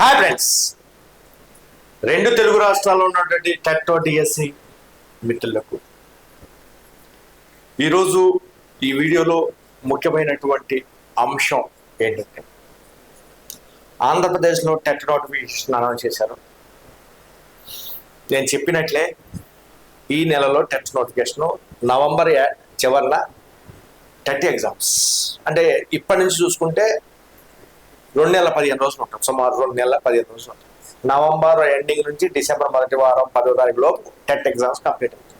Hi friends రెండు తెలుగు రాష్ట్రాల్లో ఉన్నటువంటి టెట్టో డిఎస్సి మిత్రులకు. ఈరోజు ఈ వీడియోలో ముఖ్యమైనటువంటి అంశం ఏంటంటే ఆంధ్రప్రదేశ్లో టెట్ నోటిఫికేషన్ అనౌన్స్ చేశారు. నేను చెప్పినట్లే ఈ నెలలో టెట్ నోటిఫికేషన్ నవంబర్ చివరిన టెట్ ఎగ్జామ్స్. అంటే ఇప్పటి నుంచి చూసుకుంటే రెండు నెలల పదిహేను రోజులు ఉంటాం. సుమారు రెండు నెలల పదిహేను రోజులు ఉంటాం. నవంబర్ ఎండింగ్ నుంచి డిసెంబర్ మొదటి వారం పదో తారీఖు లోపు టెట్ ఎగ్జామ్స్ కంప్లీట్ అవుతాయి.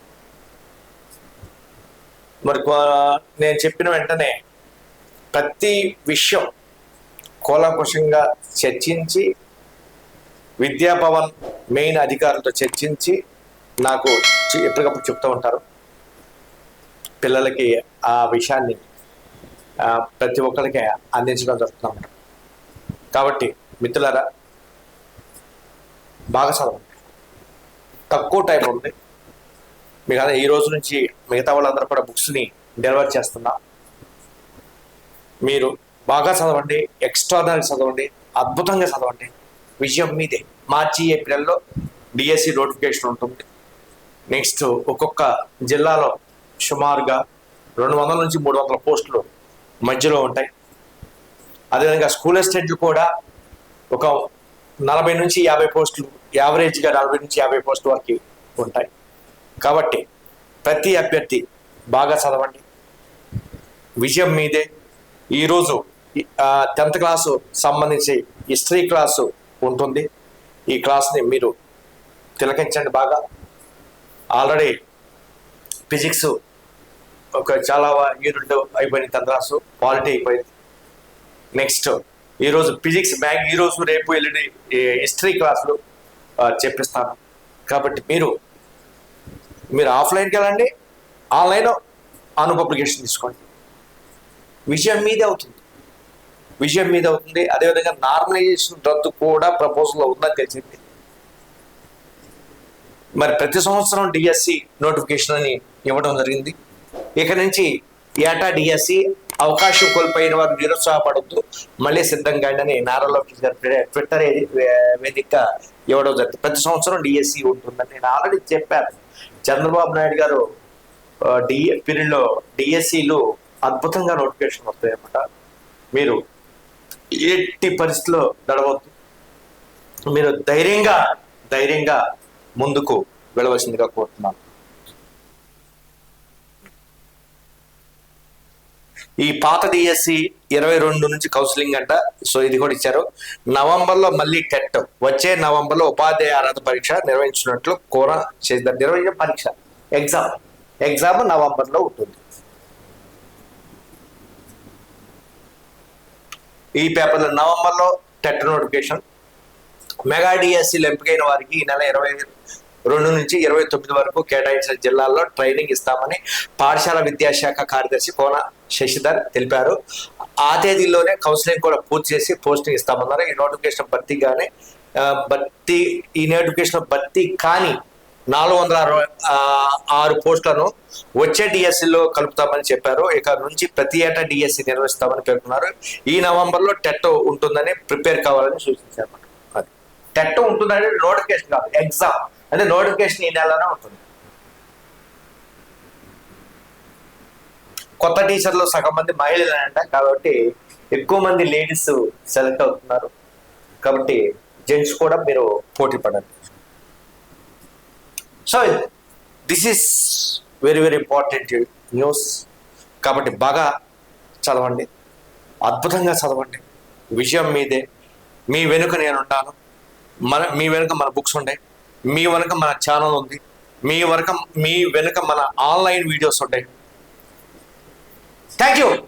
మరి నేను చెప్పిన వెంటనే ప్రతి విషయం కూలంకుషంగా చర్చించి విద్యాభవన్ మెయిన్ అధికారులతో చర్చించి నాకు ఎప్పటికప్పుడు చెప్తూ ఉంటారు. పిల్లలకి ఆ విషయాన్ని ప్రతి ఒక్కరికి అందించడం జరుగుతుంది కాబట్టి మిత్రులారా బాగా చదవండి తక్కువ టైం ఉంది. మీకు అదే ఈ రోజు నుంచి మిగతా వాళ్ళందరూ కూడా బుక్స్ని డెలివర్ చేస్తున్నా. మీరు బాగా చదవండి ఎక్స్ట్రానరీ చదవండి అద్భుతంగా చదవండి. విజయం మీదే. మార్చి ఏప్రిల్లో డిఎస్సి నోటిఫికేషన్ ఉంటుంది. నెక్స్ట్ ఒక్కొక్క జిల్లాలో సుమారుగా రెండు వందల నుంచి మూడు వందల పోస్టులు మధ్యలో ఉంటాయి. అదేవిధంగా స్కూల్ అసిస్టెంట్లు కూడా ఒక నలభై నుంచి యాభై పోస్టులు యావరేజ్గా నలభై నుంచి యాభై పోస్టుల వరకు ఉంటాయి. కాబట్టి ప్రతి అభ్యర్థి బాగా చదవండి. విజయం మీదే. ఈరోజు టెన్త్ క్లాసు సంబంధించి హిస్టరీ క్లాసు ఉంటుంది. ఈ క్లాస్ని మీరు తిలకించండి బాగా. ఆల్రెడీ ఫిజిక్స్ ఒక చాలా యూనిట్ అయిపోయింది టెన్త్ క్లాసు పాలిటీ అయిపోయింది. నెక్స్ట్ ఈరోజు ఫిజిక్స్ మ్యాగ్ ఈరోజు రేపు ఎల్లుండి హిస్టరీ క్లాసులు చెప్పిస్తాను. కాబట్టి మీరు మీరు ఆఫ్లైన్కి వెళ్ళండి ఆన్లైన్ అను పబ్లికేషన్ తీసుకోండి. విషయం మీదే అవుతుంది. విషయం మీద అవుతుంది. అదేవిధంగా నార్మలైజేషన్ రద్దు కూడా ప్రపోజల్లో ఉందని తెలిసింది. మరి ప్రతి సంవత్సరం డిఎస్సి నోటిఫికేషన్ అని ఇవ్వడం జరిగింది. ఇక నుంచి ఏటా డిఎస్సి అవకాశం కోల్పోయిన వారు నిరుత్సాహపడద్దు. మళ్ళీ సిద్ధంగా అని నారా లోకేష్ గారు ట్విట్టర్ ఏది- వేదిక ఇవ్వడం జరుగుతుంది. ప్రతి సంవత్సరం డిఎస్సి ఉంటుందని నేను ఆల్రెడీ చెప్పాను. చంద్రబాబు నాయుడు గారు డిఏ పీరియడ్లో డిఎస్సిలు అద్భుతంగా నోటిఫికేషన్ వస్తాయన్నమాట. మీరు ఎట్టి పరిస్థితిలో నడవద్దు. మీరు ధైర్యంగా ధైర్యంగా ముందుకు వెళ్ళవలసిందిగా కోరుతున్నాను. ఈ పాత డిఎస్సి ఇరవై రెండు నుంచి కౌన్సిలింగ్ అంట. సో ఇది కూడా ఇచ్చారు. నవంబర్లో మళ్ళీ టెట్. వచ్చే నవంబర్లో ఉపాధ్యాయ అర్హత పరీక్ష నిర్వహించినట్లు కోర చేద్దాం. నిర్వహించిన పరీక్ష. ఎగ్జామ్ ఎగ్జామ్ నవంబర్లో ఉంటుంది. ఈ పేపర్లో నవంబర్లో టెట్ నోటిఫికేషన్. మెగా డిఎస్సీలు ఎంపికైన వారికి ఈ నెల ఇరవై రెండు నుంచి ఇరవై తొమ్మిది వరకు కేటాయించిన జిల్లాల్లో ట్రైనింగ్ ఇస్తామని పాఠశాల విద్యాశాఖ కార్యదర్శి కోన శశిధర్ తెలిపారు. ఆ తేదీలోనే కౌన్సిలింగ్ కూడా పూర్తి చేసి పోస్టింగ్ ఇస్తామన్నారు. ఈ నోటిఫికేషన్ భర్తీ కానీ భర్తీ ఈ నోటిఫికేషన్ భర్తీ కానీ నాలుగు వందల అరవై ఆరు పోస్టులను వచ్చే డిఎస్సిలో కలుపుతామని చెప్పారు. ఇక నుంచి ప్రతి ఏటా డిఎస్సి నిర్వహిస్తామని పేర్కొన్నారు. ఈ నవంబర్లో టెట్ ఉంటుందని ప్రిపేర్ కావాలని సూచించారు. టెట్ ఉంటుందని నోటిఫికేషన్ కాదు ఎగ్జామ్ అంటే నోటిఫికేషన్ ఈ నెలలోనే ఉంటుంది. కొత్త టీచర్లో సగం మంది మహిళలంట. కాబట్టి ఎక్కువ మంది లేడీస్ సెలెక్ట్ అవుతున్నారు. కాబట్టి జెంట్స్ కూడా మీరు పోటీ పడండి. So this is very very important news. కాబట్టి బాగా చదవండి. అద్భుతంగా చదవండి. విషయం మీదే. మీ వెనుక నేను ఉంటాను మన మీ వెనుక మన బుక్స్ ఉంటాయి మీ వెనుక మన ఛానల్ ఉంది. మీ వెనుక మీ వెనుక మన ఆన్లైన్ వీడియోస్ ఉంటాయి Thank you.